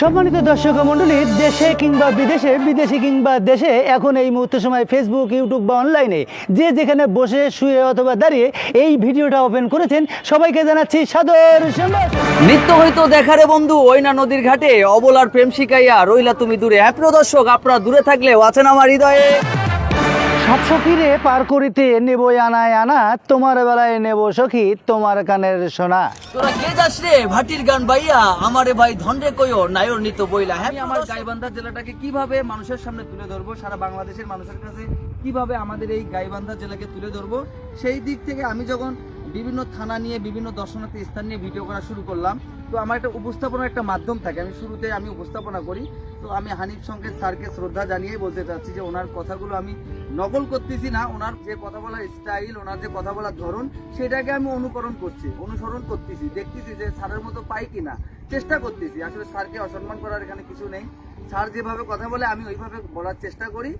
সম্মানিত দর্শক মন্ডলী দেশে কিংবা বিদেশে বিদেশে কিংবা দেশে এখন এই মুহূর্তে সময় ফেসবুক ইউটিউব বা অনলাইনে যে যেখানে বসে, শুয়ে অথবা দাঁড়িয়ে এই ভিডিওটা ওপেন করেছেন, সবাইকে জানাচ্ছি সাদর নিত্য হয়তো দেখারে বন্ধু, ওইনা নদীর ঘাটে, অবলার প্রেম শিকাইয়া রইলা তুমি দূরে। হ্যাঁ দর্শক, আপনারা দূরে থাকলেও আছেন আমার হৃদয়ে। সখীরে পার করিতে নেব আনায় আনা তোমার বেলায় নেব সখি তোমার কানের সোনা। তোরা কে যাস রে? ভাটির গান ভাইয়া আমারে ভাই ধন্ডে কইও নায়র নিত বইলা হ্যাঁ? আমার গাইবান্ধা জেলাটাকে কীভাবে মানুষের সামনে তুলে ধরবো সারা বাংলাদেশের মানুষের কাছে কীভাবে আমাদের এই গাইবান্ধা জেলাকে তুলে ধরবো সেই দিক থেকে আমি যখন বিভিন্ন থানা নিয়ে, বিভিন্ন দর্শনার্থী স্থান নিয়ে ভিডিও করা শুরু করলাম। তো আমার একটা উপস্থাপনার একটা মাধ্যম থাকে, আমি শুরুতে আমি উপস্থাপনা করি। তো আমি হানিফ সংকেত স্যারকে শ্রদ্ধা জানিয়েই বলতে চাচ্ছি যে ওনার কথাগুলো আমি নকল করতেছি না, ওনার যে কথা বলার স্টাইল ওনার যে কথা বলার ধরন, সেটাকে আমি অনুকরণ করছি, অনুসরণ করতেছি, দেখতেছি যে স্যারের মতো পাই কিনা, চেষ্টা করতেছি। আসলে স্যারকে অসম্মান করার এখানে কিছু নেই। স্যার যেভাবে কথা বলে, আমি ওইভাবে বলার চেষ্টা করি।